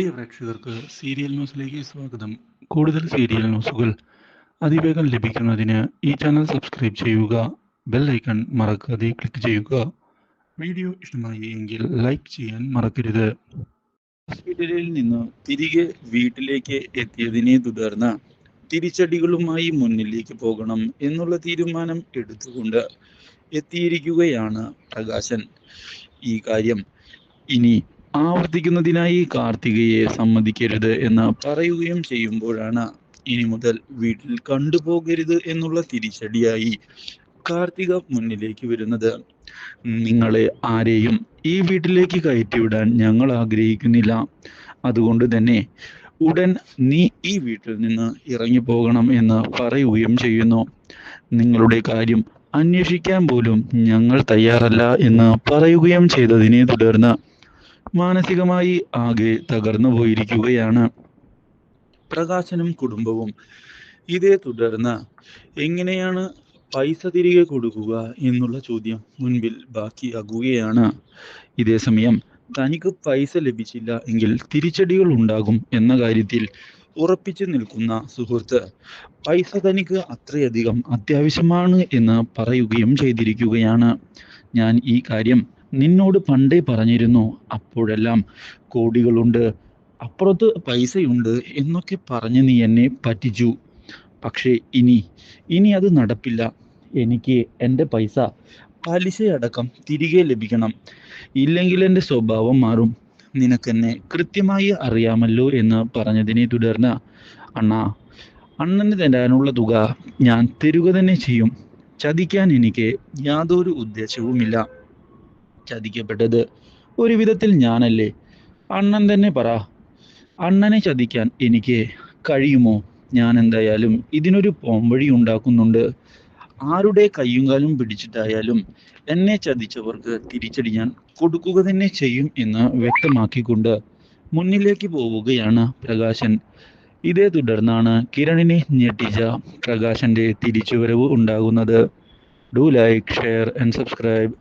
പ്രിയ പ്രേക്ഷകർക്ക് സീരിയൽ ന്യൂസിലേക്ക് സ്വാഗതം. കൂടുതൽ സീരിയൽ ന്യൂസുകൾ അതിവേഗം ലഭിക്കുന്നതിന് ഈ ചാനൽ സബ്സ്ക്രൈബ് ചെയ്യുക ബെൽ ഐക്കൺ മറക്കാതെ ക്ലിക്ക് ചെയ്യുക. വീഡിയോ ഇഷ്ടമായി എങ്കിൽ ലൈക്ക് ചെയ്യാൻ മറക്കരുത്. ഹോസ്പിറ്റലിൽ നിന്ന് തിരികെ വീട്ടിലേക്ക് എത്തിയതിനെ തുടർന്ന് തിരിച്ചടികളുമായി മുന്നിലേക്ക് പോകണം എന്നുള്ള തീരുമാനം എടുത്തുകൊണ്ട് എത്തിയിരിക്കുകയാണ് പ്രകാശൻ. ഈ കാര്യം ഇനി ആവർത്തിക്കുന്നതിനായി കാർത്തികയെ സമ്മതിക്കരുത് എന്ന് പറയുകയും ചെയ്യുമ്പോഴാണ് ഇനി മുതൽ വീട്ടിൽ കണ്ടുപോകരുത് എന്നുള്ള തിരിച്ചടിയായി കാർത്തിക മുന്നിലേക്ക് വരുന്നത്. നിങ്ങളെ ആരെയും ഈ വീട്ടിലേക്ക് കയറ്റിവിടാൻ ഞങ്ങൾ ആഗ്രഹിക്കുന്നില്ല. അതുകൊണ്ട് തന്നെ ഉടൻ നീ ഈ വീട്ടിൽ നിന്ന് ഇറങ്ങി പോകണം എന്ന് പറയുകയും ചെയ്യുന്നു. നിങ്ങളുടെ കാര്യം അന്വേഷിക്കാൻ പോലും ഞങ്ങൾ തയ്യാറല്ല എന്ന് പറയുകയും ചെയ്തതിനെ തുടർന്ന് മാനസികമായി ആകെ തകർന്നു പോയിരിക്കുകയാണ്. പ്രകാശനും കുടുംബവും ഇതേ തുടർന്ന് എങ്ങനെയാണ് പൈസ തിരികെ കൊടുക്കുക എന്നുള്ള ചോദ്യം മുൻപിൽ ബാക്കിയാകുകയാണ്. ഇതേ സമയം തനിക്ക് പൈസ ലഭിച്ചില്ല എങ്കിൽ തിരിച്ചടികൾ ഉണ്ടാകും എന്ന കാര്യത്തിൽ ഉറപ്പിച്ചു നിൽക്കുന്ന സുഹൃത്ത് പൈസ തനിക്ക് അത്രയധികം അത്യാവശ്യമാണ് എന്ന് പറയുകയും ചെയ്തിരിക്കുകയാണ്. ഞാൻ ഈ കാര്യം നിന്നോട് പണ്ടേ പറഞ്ഞിരുന്നു അപ്പോഴെല്ലാം കോടികളുണ്ട് അപ്പുറത്ത് പൈസയുണ്ട് എന്നൊക്കെ പറഞ്ഞ് നീ എന്നെ പറ്റിച്ചു. പക്ഷേ ഇനി ഇനി അത് നടപ്പില്ല. എനിക്ക് എന്റെ പൈസ പലിശയടക്കം തിരികെ ലഭിക്കണം. ഇല്ലെങ്കിൽ എന്റെ സ്വഭാവം മാറും. നിനക്കെന്നെ കൃത്യമായി അറിയാമല്ലോ എന്ന് പറഞ്ഞതിനെ തുടർന്ന് അണ്ണാ അണ്ണന് തരാനുള്ള തുക ഞാൻ തരുക തന്നെ ചെയ്യും. ചതിക്കാൻ എനിക്ക് യാതൊരു ഉദ്ദേശവുമില്ല. ചതിക്കപ്പെട്ടത്? ഒരു വിധത്തിൽ ഞാനല്ലേ? അണ്ണൻ തന്നെ പറ. അണ്ണനെ ചതിക്കാൻ എനിക്ക് കഴിയുമോ? ഞാൻ എന്തായാലും ഇതിനൊരു പോംവഴി ഉണ്ടാക്കുന്നുണ്ട്. ആരുടെ കയ്യും കാലും പിടിച്ചിട്ടായാലും എന്നെ ചതിച്ചവർക്ക് തിരിച്ചടി ഞാൻ കൊടുക്കുക തന്നെ ചെയ്യും എന്ന് വ്യക്തമാക്കിക്കൊണ്ട് മുന്നിലേക്ക് പോവുകയാണ് പ്രകാശൻ. ഇതേ തുടർന്നാണ് കിരണിനെ ഞെട്ടിച്ച പ്രകാശന്റെ തിരിച്ചുവരവ് ഉണ്ടാകുന്നത്. Do like share and subscribe